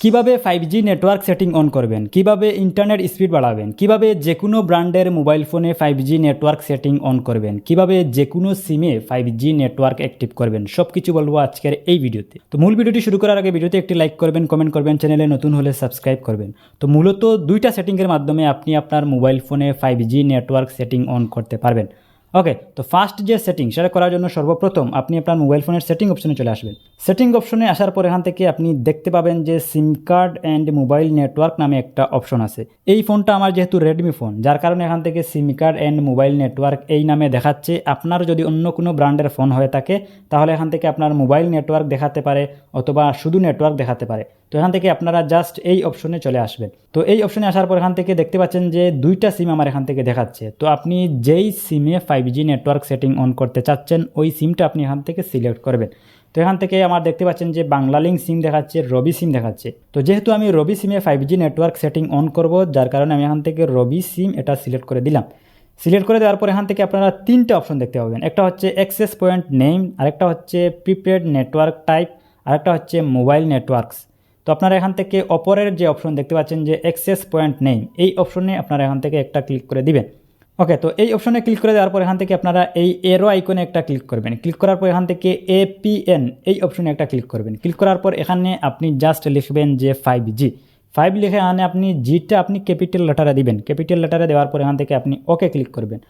কীভাবে five G network setting on করবেন? কীভাবে ইন্টারনেট স্পিড বাড়াবেন? কীভাবে যে কোনো ব্র্যান্ডের মোবাইল ফোনে five G network setting on করবেন? কীভাবে যে কোনো সিমে ফাইভ জি নেটওয়ার্ক অ্যাক্টিভ করবেন? সব কিছু বলব আজকের এই ভিডিওতে। তো মূল ভিডিওটি শুরু করার আগে ভিডিওতে একটি লাইক করবেন কমেন্ট করবেন চ্যানেলে নতুন হলে সাবস্ক্রাইব করবেন। তো মূলত দুইটা সেটিংয়ের মাধ্যমে আপনি আপনার মোবাইল ফোনে five G network setting on করতে পারবেন। ওকে তো ফার্স্ট যে সেটিং সেটা করার জন্য সর্বপ্রথম আপনি আপনার মোবাইল ফোনের সেটিং অপশনে চলে আসবেন। সেটিং অপশনে আসার পর এখান থেকে আপনি দেখতে পাবেন যে SIM card and mobile network নামে একটা অপশন আছে। এই ফোনটা আমার যেহেতু রেডমি ফোন যার কারণে এখান থেকে SIM card and mobile network এই নামে দেখাচ্ছে। আপনার যদি অন্য কোনো ব্র্যান্ডের ফোন হয়ে থাকে, তাহলে এখান থেকে আপনার মোবাইল নেটওয়ার্ক দেখাতে পারে অথবা শুধু নেটওয়ার্ক দেখাতে পারে। তো এখান থেকে আপনারা জাস্ট এই অপশনে চলে আসবেন। তো এই অপশনে আসার পর এখান থেকে দেখতে পাচ্ছেন যে দুইটা সিম আমার এখান থেকে দেখাচ্ছে। তো আপনি যেই সিমে five G network setting on করতে চাচ্ছেন, ওই সিমটা আপনি এখান থেকে সিলেক্ট করবেন। তো এখান থেকে আমার দেখতে পাচ্ছেন যে বাংলা লিঙ্ক সিম দেখাচ্ছে, রবি সিম দেখাচ্ছে। তো যেহেতু আমি রবি সিমে five G network setting on করব, যার কারণে আমি এখান থেকে রবি সিম এটা সিলেক্ট করে দিলাম। সিলেক্ট করে দেওয়ার পর এখান থেকে আপনারা তিনটা অপশন দেখতে পাবেন। একটা হচ্ছে অ্যাক্সেস পয়েন্ট নেম আরেকটা হচ্ছে প্রিপেড নেটওয়ার্ক টাইপ আরেকটা হচ্ছে মোবাইল নেটওয়ার্কস আপনারা এখান থেকে অপরের যে অপশন দেখতে পাচ্ছেন যে অ্যাক্সেস পয়েন্ট নেই এই অপশনে আপনারা এখান থেকে একটা ক্লিক করে দিবেন। ওকে তো এই অপশনে ক্লিক করে দেওয়ার পর এখান থেকে আপনারা এই এরো আইকনে একটা ক্লিক করবেন। ক্লিক করার পর এখান থেকে এপিএন এই অপশনে একটা ক্লিক করবেন। ক্লিক করার পর এখানে আপনি জাস্ট লিখবেন যে ফাইভ জি ফাইভ লিখে এখানে আপনি জিটা আপনি ক্যাপিটাল লেটারে দিবেন। ক্যাপিটাল লেটারে দেওয়ার পর এখান থেকে আপনি ওকে ক্লিক করবেন।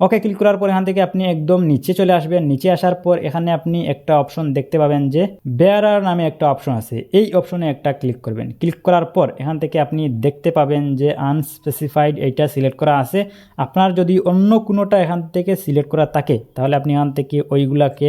ওকে ক্লিক করার পর এখান থেকে আপনি একদম নিচে চলে আসবেন। নিচে আসার পর এখানে আপনি একটা অপশন দেখতে পাবেন যে বেয়ারার নামে একটা অপশন আছে। এই অপশনে একটা ক্লিক করবেন। ক্লিক করার পর এখান থেকে আপনি দেখতে পাবেন যে আনস্পেসিফাইড এইটা সিলেক্ট করা আছে। আপনার যদি অন্য কোনোটা এখান থেকে সিলেক্ট করা থাকে, তাহলে আপনি এখান থেকে ওইগুলাকে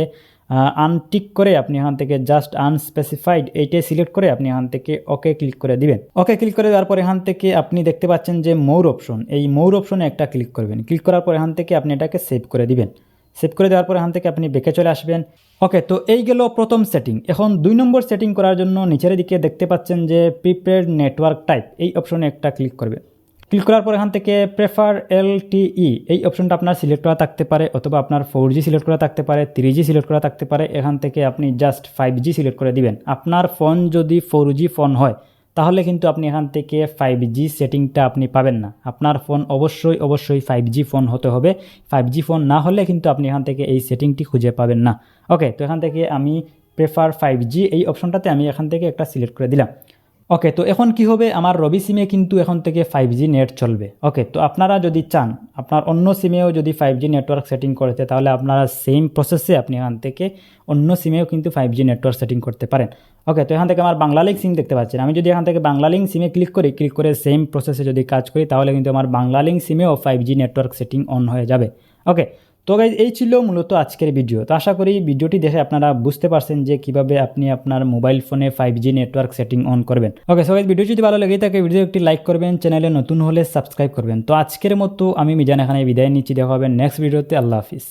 আনটিক করে আপনি এখান থেকে জাস্ট আনস্পেসিফাইড এইটাই সিলেক্ট করে আপনি এখান থেকে ওকে ক্লিক করে দিবেন। ওকে ক্লিক করে দেওয়ার পর এখান থেকে আপনি দেখতে পাচ্ছেন যে মৌর অপশন এই মৌর অপশনে একটা ক্লিক করবেন। ক্লিক করার পর এখান থেকে আপনি এটাকে সেভ করে দিবেন। সেভ করে দেওয়ার পর এখান থেকে আপনি বেঁকে চলে আসবেন। ওকে তো এই গেল প্রথম সেটিং এখন দুই নম্বর সেটিং করার জন্য নিচের দিকে দেখতে পাচ্ছেন যে প্রিপেড নেটওয়ার্ক টাইপ এই অপশনে একটা ক্লিক করবেন ক্লিক করার পর এখান থেকে প্রেফার এলটিই এই অপশনটা আপনার সিলেক্ট করা থাকতে পারে, অথবা আপনার ফোর সিলেক্ট করা থাকতে পারে থ্রি সিলেক্ট করা থাকতে পারে, এখান থেকে আপনি জাস্ট ফাইভ সিলেক্ট করে দিবেন। আপনার ফোন যদি ফোর ফোন হয়, তাহলে কিন্তু আপনি এখান থেকে ফাইভ জি সেটিংটা আপনি পাবেন না। আপনার ফোন অবশ্যই অবশ্যই ফাইভ জি ফোন হতে হবে। ফাইভ জি ফোন না হলে কিন্তু আপনি এখান থেকে এই সেটিংটি খুঁজে পাবেন না। ওকে তো এখান থেকে আমি প্রেফার ফাইভ জি এই অপশনটাতে আমি এখান থেকে একটা সিলেক্ট করে দিলাম। ওকে তো এখন কি হবে? আমার রবি সিমে কিন্তু এখন থেকে ফাইভ জি নেট চলবে। ওকে তো আপনারা যদি চান, আপনার অন্য সিমেও যদি ফাইভ জি নেটওয়ার্ক সেটিং করতে, তাহলে আপনারা সেম প্রসেসে আপনি এখান থেকে অন্য সিমেও কিন্তু ফাইভ জি নেটওয়ার্ক সেটিং করতে পারেন। ওকে তো এখান থেকে আমার বাংলা লিঙ্ক সিম দেখতে পাচ্ছেন। আমি যদি এখান থেকে বাংলা লিঙ্ক সিমে ক্লিক করি ক্লিক করে সেম প্রসেসে যদি কাজ করি, তাহলে কিন্তু আমার Banglalink সিমেও five G network setting on হয়ে যাবে। ওকে তো গাইজ এই ছিল মূলত আজকের ভিডিও তো আশা করি ভিডিওটি দেখে আপনারা বুঝতে পারছেন যে কীভাবে আপনি আপনার মোবাইল ফোনে five G network setting on করবেন। ওকে সবাই ভিডিও যদি ভালো লাগে থাকে ভিডিও একটি লাইক করবেন চ্যানেলে নতুন হলে সাবস্ক্রাইব করবেন। তো আজকের মতো আমি মিজান এখানে বিদায় নিচ্ছি, দেখা হবে নেক্সট ভিডিওতে আল্লাহ হাফিজ।